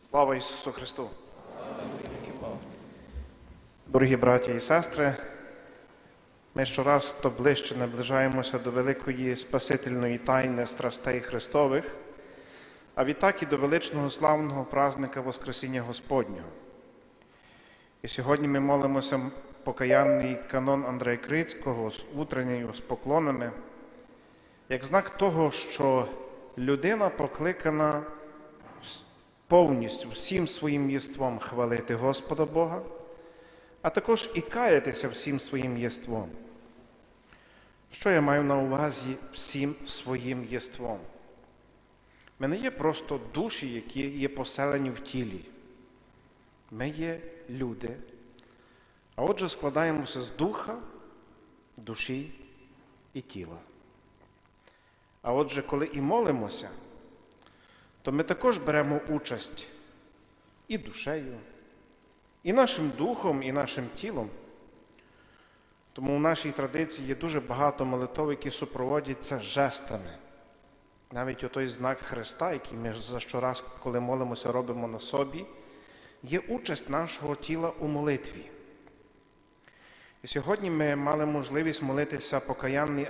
Слава Ісусу Христу! Дорогі браті і сестри, ми щораз то ближче наближаємося до великої Спасительної тайни страстей Христових, а відтак і до величного славного празника Воскресіння Господнього. І сьогодні ми молимося покаянний канон Андрея Крицького з утренньою, з поклонами, як знак того, що людина покликана повністю всім своїм єством хвалити Господа Бога, а також і каятися всім своїм єством. Що я маю на увазі всім своїм єством? Ми не є просто душі, які є поселені в тілі. Ми є люди. А отже, складаємося з духа, душі і тіла. А отже, коли і молимося, то ми також беремо участь і душею, і нашим духом, і нашим тілом. Тому в нашій традиції є дуже багато молитов, які супроводяться жестами. Навіть отой знак Христа, який ми за щораз, коли молимося, робимо на собі, є участь нашого тіла у молитві. І сьогодні ми мали можливість молитися покаянний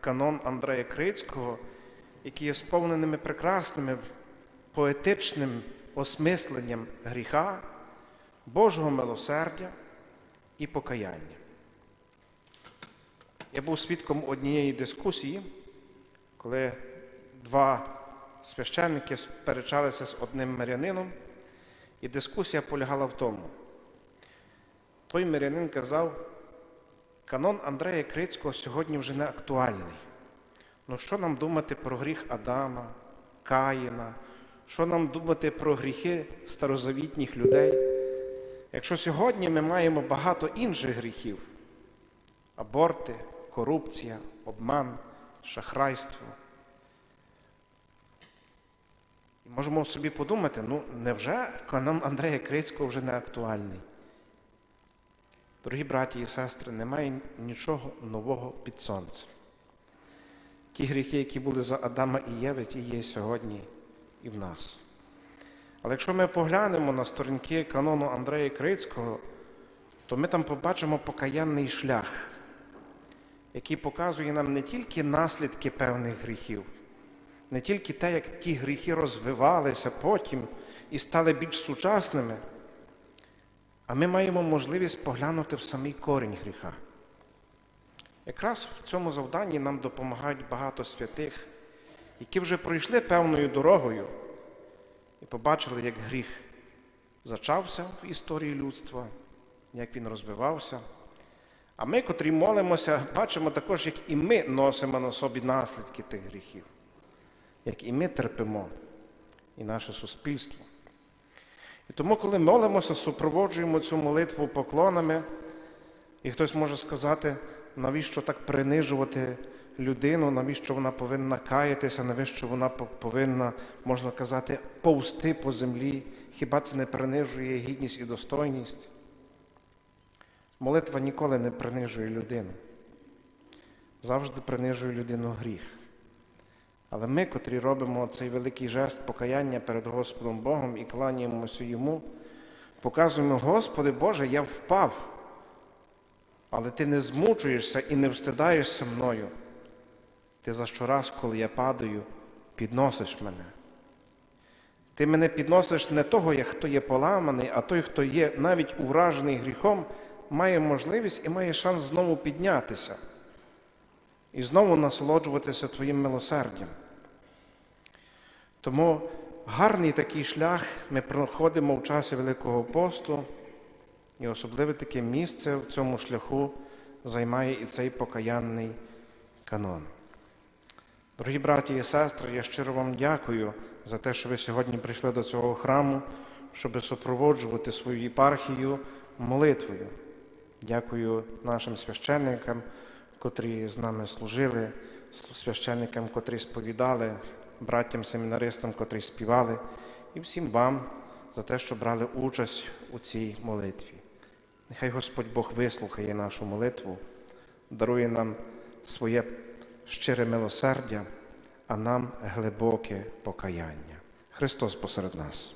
канон Андрея Крицького, який є сповненими прекрасними поетичним осмисленням гріха, Божого милосердя і покаяння. Я був свідком однієї дискусії, коли два священники сперечалися з одним мирянином, і дискусія полягала в тому. Той мирянин казав, канон Андрея Крицького сьогодні вже не актуальний. Ну що нам думати про гріх Адама, Каїна, що нам думати про гріхи старозавітніх людей? Якщо сьогодні ми маємо багато інших гріхів аборти, корупція, обман, шахрайство. І можемо собі подумати, ну невже канон Андрея Крицького вже не актуальний? Дорогі браті і сестри, немає нічого нового під сонцем. Ті гріхи, які були за Адама і Єви, ті є сьогодні і в нас. Але якщо ми поглянемо на сторінки канону Андрея Крицького, то ми там побачимо покаянний шлях, який показує нам не тільки наслідки певних гріхів, не тільки те, як ті гріхи розвивалися потім і стали більш сучасними, а ми маємо можливість поглянути в самий корінь гріха. Якраз в цьому завданні нам допомагають багато святих, які вже пройшли певною дорогою і побачили, як гріх зачався в історії людства, як він розвивався. А ми, котрі молимося, бачимо також, як і ми носимо на собі наслідки тих гріхів, як і ми терпимо, і наше суспільство. І тому, коли молимося, супроводжуємо цю молитву поклонами, і хтось може сказати, навіщо так принижувати людину, навіщо вона повинна каятися, навіщо вона повинна, можна казати, повсти по землі. Хіба це не принижує гідність і достойність? Молитва ніколи не принижує людину. Завжди принижує людину гріх. Але ми, котрі робимо цей великий жест покаяння перед Господом Богом і кланяємося Йому, показуємо, Господи Боже, я впав, але Ти не змучуєшся і не встидаєшся мною. Ти за щораз, коли я падаю, підносиш мене. Ти мене підносиш не того, як хто є поламаний, а той, хто є навіть уражений гріхом, має можливість і має шанс знову піднятися і знову насолоджуватися Твоїм милосердям. Тому гарний такий шлях ми проходимо в часі Великого посту, і особливе таке місце в цьому шляху займає і цей покаянний канон. Дорогі браті і сестри, я щиро вам дякую за те, що ви сьогодні прийшли до цього храму, щоб супроводжувати свою єпархію молитвою. Дякую нашим священникам, котрі з нами служили, священникам, котрі сповідали, браттям семінаристам, котрі співали, і всім вам за те, що брали участь у цій молитві. Нехай Господь Бог вислухає нашу молитву, дарує нам своє щире милосердя, а нам глибоке покаяння. Христос посеред нас.